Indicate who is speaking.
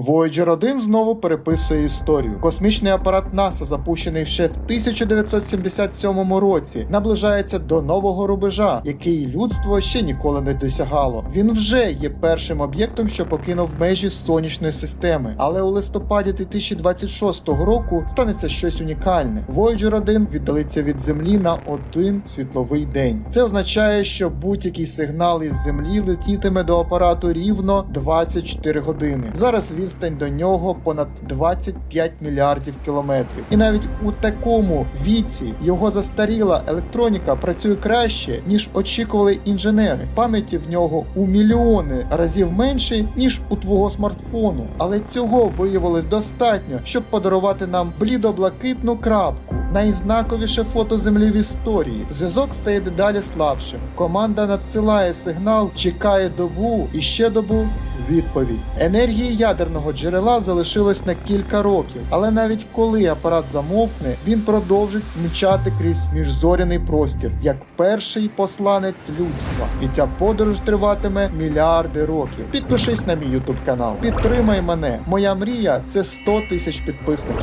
Speaker 1: Voyager 1 знову переписує історію. Космічний апарат НАСА, запущений ще в 1977 році, наближається до нового рубежа, який людство ще ніколи не досягало. Він вже є першим об'єктом, що покинув межі сонячної системи. Але у листопаді 2026 року станеться щось унікальне. Voyager 1 віддалиться від Землі на один світловий день. Це означає, що будь-який сигнал із Землі летітиме до апарату рівно 24 години. Зараз відстань до нього понад 25 мільярдів кілометрів. І навіть у такому віці його застаріла електроніка працює краще, ніж очікували інженери. Пам'яті в нього у мільйони разів менше, ніж у твого смартфону. Але цього виявилось достатньо, щоб подарувати нам блідо-блакитну крапку. Найзнаковіше фото землі в історії. Зв'язок стає дедалі слабшим. Команда надсилає сигнал, чекає добу і ще добу. Відповідь енергії ядерного джерела залишилось на кілька років, але навіть коли апарат замовкне, він продовжить мчати крізь міжзоряний простір як перший посланець людства. І ця подорож триватиме мільярди років. Підпишись на мій ютуб канал, підтримай мене. Моя мрія це 100 тисяч підписників.